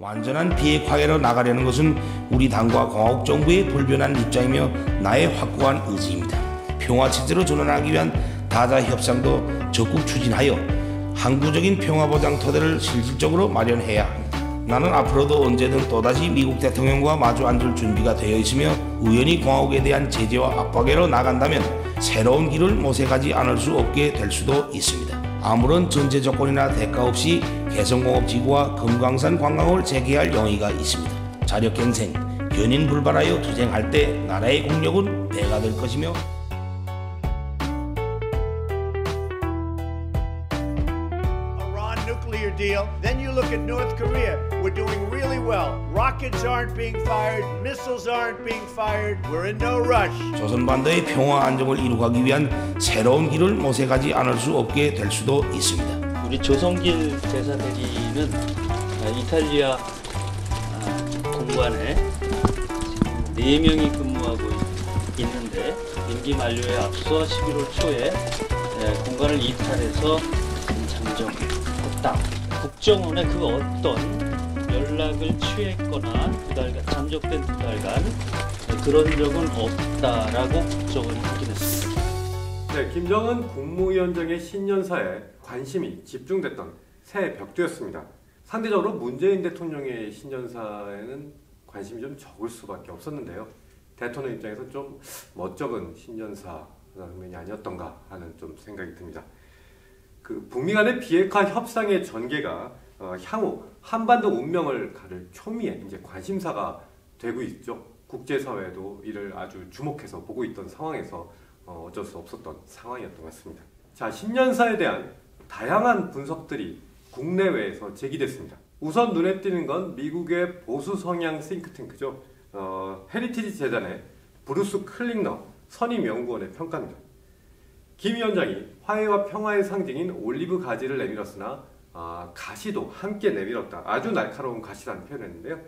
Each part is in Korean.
완전한 비핵화해로 나가려는 것은 우리 당과 공화국 정부의 불변한 입장이며 나의 확고한 의지입니다. 평화 체제로 전환하기 위한 다자 협상도 적극 추진하여 항구적인 평화 보장 토대를 실질적으로 마련해야 합니다. 나는 앞으로도 언제든 또다시 미국 대통령과 마주 앉을 준비가 되어 있으며 우연히 공화국에 대한 제재와 압박으로 나간다면 새로운 길을 모색하지 않을 수 없게 될 수도 있습니다. 아무런 전제 조건이나 대가 없이 개성공업지구와 금강산 관광을 재개할 용의가 있습니다. 자력갱생, 견인 불발하여 투쟁할 때 나라의 국력은 배가 될 것이며 nuclear deal. Then you look at North Korea. We're doing really well. Rockets aren't being fired, missiles aren't being fired. We're in no rush. 조선 반도의 평화 안정을 이루기 위한 새로운 길을 모색하지 않을 수 없게 될 수도 있습니다. 우리 조성길 대사 대리는 아, 이탈리아 아, 공관에 네 명이 근무하고 있는데 임기 만료에 앞서 11월 초에 예, 공관을 이탈해서 잠정했다. 국정원에 그 어떤 연락을 취했거나 두 달간 잠적된 두 달간 그런 적은 없다라고 국정원이 확인했습니다. 네, 김정은 국무위원장의 신년사에 관심이 집중됐던 새 벽두였습니다. 상대적으로 문재인 대통령의 신년사에는 관심이 좀 적을 수밖에 없었는데요. 대통령 입장에서 좀 멋쩍은 신년사면이 아니었던가 하는 좀 생각이 듭니다. 그 북미 간의 비핵화 협상의 전개가 어, 향후 한반도 운명을 가를 초미의 이제 관심사가 되고 있죠. 국제사회도 이를 아주 주목해서 보고 있던 상황에서 어, 어쩔 수 없었던 상황이었던 것 같습니다. 자, 신년사에 대한 다양한 분석들이 국내외에서 제기됐습니다. 우선 눈에 띄는 건 미국의 보수 성향 싱크탱크죠. 어, 헤리티지 재단의 브루스 클링너 선임 연구원의 평가입니다. 김 위원장이 화해와 평화의 상징인 올리브 가지를 내밀었으나 아, 가시도 함께 내밀었다. 아주 날카로운 가시라는 표현을 했는데요.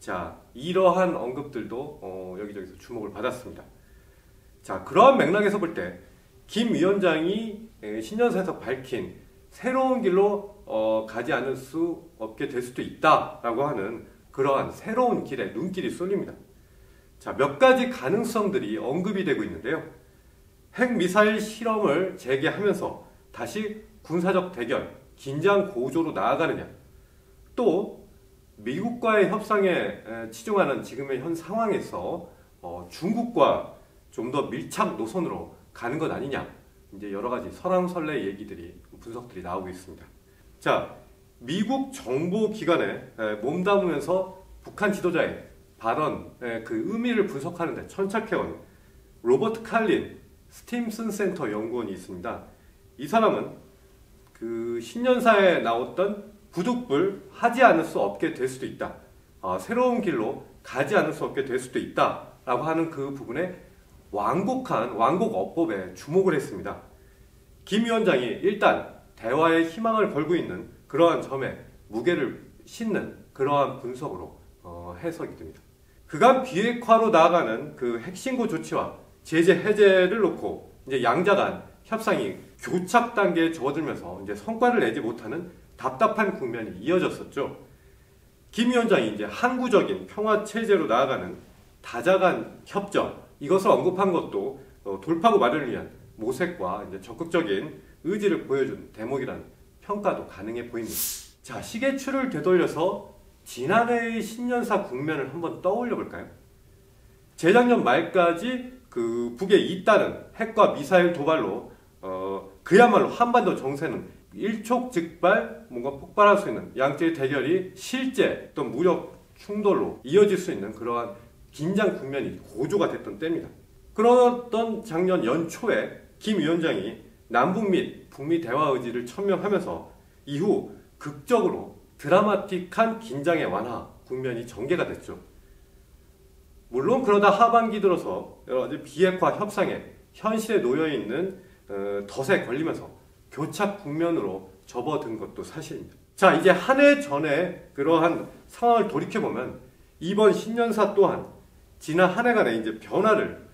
자, 이러한 언급들도 어, 여기저기서 주목을 받았습니다. 자, 그러한 맥락에서 볼 때 김 위원장이 에, 신년사에서 밝힌 새로운 길로 어, 가지 않을 수 없게 될 수도 있다라고 하는 그러한 새로운 길에 눈길이 쏠립니다. 자, 몇 가지 가능성들이 언급이 되고 있는데요. 핵미사일 실험을 재개하면서 다시 군사적 대결, 긴장 고조로 나아가느냐. 또 미국과의 협상에 에, 치중하는 지금의 현 상황에서 어, 중국과 좀 더 밀착 노선으로 가는 것 아니냐. 이제 여러 가지 설왕설래 얘기들이 분석들이 나오고 있습니다. 자, 미국 정보 기관에 에, 몸담으면서 북한 지도자의 발언 에, 그 의미를 분석하는데 천착해온 로버트 칼린 스팀슨 센터 연구원이 있습니다. 이 사람은 그 신년사에 나왔던 부득불 하지 않을 수 없게 될 수도 있다. 어, 새로운 길로 가지 않을 수 없게 될 수도 있다 라고 하는 그 부분에 완곡한 완곡 어법에 주목을 했습니다. 김 위원장이 일단 대화의 희망을 걸고 있는 그러한 점에 무게를 싣는 그러한 분석으로 어, 해석이 됩니다. 그간 비핵화로 나아가는 그 핵신고 조치와 제재 해제를 놓고 이제 양자 간 협상이 교착 단계에 접어들면서 이제 성과를 내지 못하는 답답한 국면이 이어졌었죠. 김 위원장이 이제 항구적인 평화 체제로 나아가는 다자간 협정 이것을 언급한 것도 어, 돌파구 마련을 위한 모색과 이제 적극적인 의지를 보여준 대목이라는 평가도 가능해 보입니다. 자 시계추를 되돌려서 지난해의 신년사 국면을 한번 떠올려 볼까요? 재작년 말까지 그 북에 잇따른 핵과 미사일 도발로 어, 그야말로 한반도 정세는 일촉즉발 뭔가 폭발할 수 있는 양쪽의 대결이 실제 또 무력 충돌로 이어질 수 있는 그러한 긴장 국면이 고조가 됐던 때입니다. 그러던 작년 연초에 김 위원장이 남북 및 북미 대화 의지를 천명하면서 이후 극적으로 드라마틱한 긴장의 완화 국면이 전개가 됐죠. 물론 그러다 하반기 들어서 여러 가지 비핵화 협상에 현실에 놓여 있는 어, 덫에 걸리면서 교착 국면으로 접어든 것도 사실입니다. 자, 이제 한 해 전에 그러한 상황을 돌이켜보면 이번 신년사 또한 지난 한 해간의 이제 변화를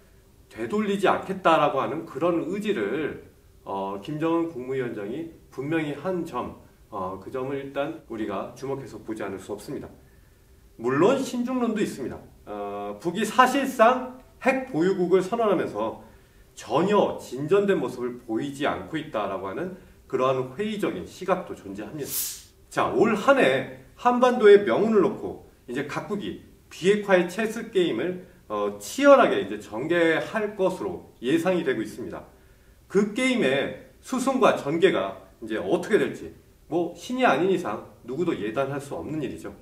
되돌리지 않겠다라고 하는 그런 의지를 어, 김정은 국무위원장이 분명히 한 점 어, 그 점을 일단 우리가 주목해서 보지 않을 수 없습니다. 물론 신중론도 있습니다. 어, 북이 사실상 핵 보유국을 선언하면서 전혀 진전된 모습을 보이지 않고 있다라고 하는 그러한 회의적인 시각도 존재합니다. 자, 올 한 해 한반도의 명운을 놓고 이제 각국이 비핵화의 체스 게임을 어, 치열하게 이제 전개할 것으로 예상이 되고 있습니다. 그 게임의 수승과 전개가 이제 어떻게 될지 뭐 신이 아닌 이상 누구도 예단할 수 없는 일이죠.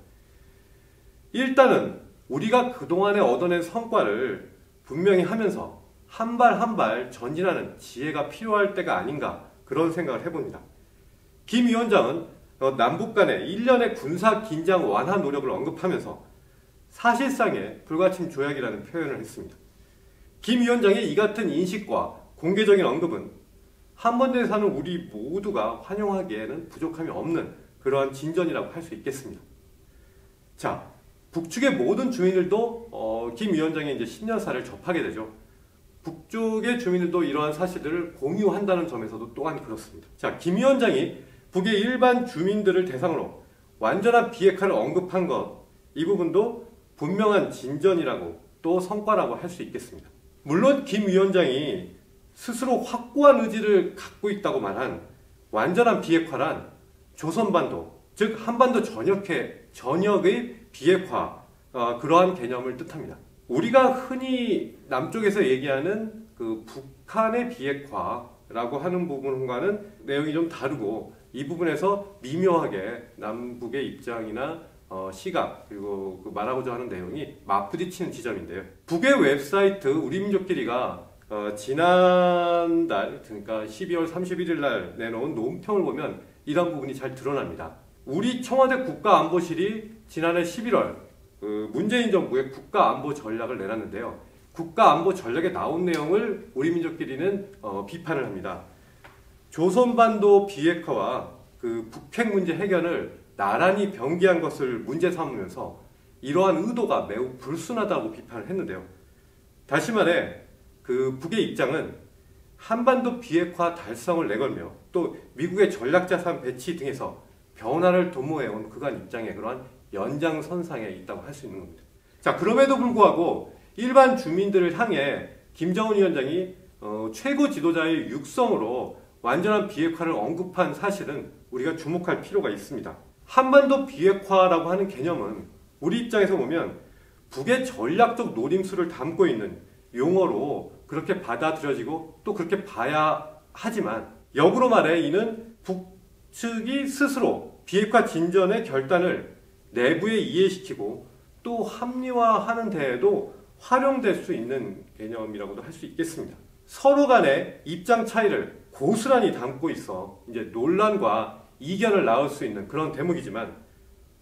일단은 우리가 그동안에 얻어낸 성과를 분명히 하면서 한 발 한 발 전진하는 지혜가 필요할 때가 아닌가 그런 생각을 해봅니다. 김 위원장은 어, 남북 간의 1년의 군사 긴장 완화 노력을 언급하면서 사실상의 불가침 조약이라는 표현을 했습니다. 김 위원장의 이 같은 인식과 공개적인 언급은 한반도에 사는 우리 모두가 환영하기에는 부족함이 없는 그러한 진전이라고 할 수 있겠습니다. 자, 북측의 모든 주민들도 어, 김 위원장의 이제 신년사를 접하게 되죠. 북쪽의 주민들도 이러한 사실들을 공유한다는 점에서도 또한 그렇습니다. 자, 김 위원장이 북의 일반 주민들을 대상으로 완전한 비핵화를 언급한 것, 이 부분도 분명한 진전이라고 또 성과라고 할 수 있겠습니다. 물론 김 위원장이 스스로 확고한 의지를 갖고 있다고 말한 완전한 비핵화란 조선반도, 즉 한반도 전역의 전역의 비핵화 어, 그러한 개념을 뜻합니다. 우리가 흔히 남쪽에서 얘기하는 그 북한의 비핵화라고 하는 부분과는 내용이 좀 다르고 이 부분에서 미묘하게 남북의 입장이나 어, 시각 그리고 그 말하고자 하는 내용이 맞부딪히는 지점인데요. 북의 웹사이트 우리민족끼리가 어, 지난달 그러니까 12월 31일 날 내놓은 논평을 보면 이런 부분이 잘 드러납니다. 우리 청와대 국가안보실이 지난해 11월 그 문재인 정부의 국가안보 전략을 내놨는데요. 국가안보 전략에 나온 내용을 우리 민족끼리는 어, 비판을 합니다. 조선반도 비핵화와 그 북핵 문제 해결을 나란히 병기한 것을 문제 삼으면서 이러한 의도가 매우 불순하다고 비판을 했는데요. 다시 말해 그 북의 입장은 한반도 비핵화 달성을 내걸며 또 미국의 전략자산 배치 등에서 변화를 도모해온 그간 입장의 그러한 연장선상에 있다고 할 수 있는 겁니다. 자 그럼에도 불구하고 일반 주민들을 향해 김정은 위원장이 어, 최고 지도자의 육성으로 완전한 비핵화를 언급한 사실은 우리가 주목할 필요가 있습니다. 한반도 비핵화라고 하는 개념은 우리 입장에서 보면 북의 전략적 노림수를 담고 있는 용어로 그렇게 받아들여지고 또 그렇게 봐야 하지만 역으로 말해 이는 북측이 스스로 비핵화 진전의 결단을 내부에 이해시키고 또 합리화하는 데에도 활용될 수 있는 개념이라고도 할 수 있겠습니다. 서로 간의 입장 차이를 고스란히 담고 있어 이제 논란과 이견을 낳을 수 있는 그런 대목이지만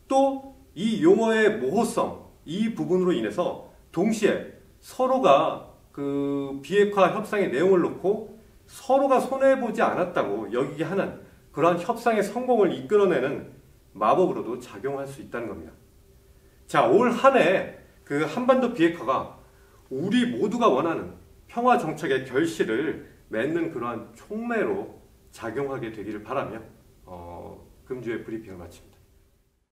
또 이 용어의 모호성 이 부분으로 인해서 동시에 서로가 그 비핵화 협상의 내용을 놓고 서로가 손해보지 않았다고 여기게 하는 그러한 협상의 성공을 이끌어내는 마법으로도 작용할 수 있다는 겁니다. 자, 올 한 해 그 한반도 비핵화가 우리 모두가 원하는 평화 정착의 결실을 맺는 그러한 촉매로 작용하게 되기를 바라며 어, 금주의 브리핑을 마칩니다.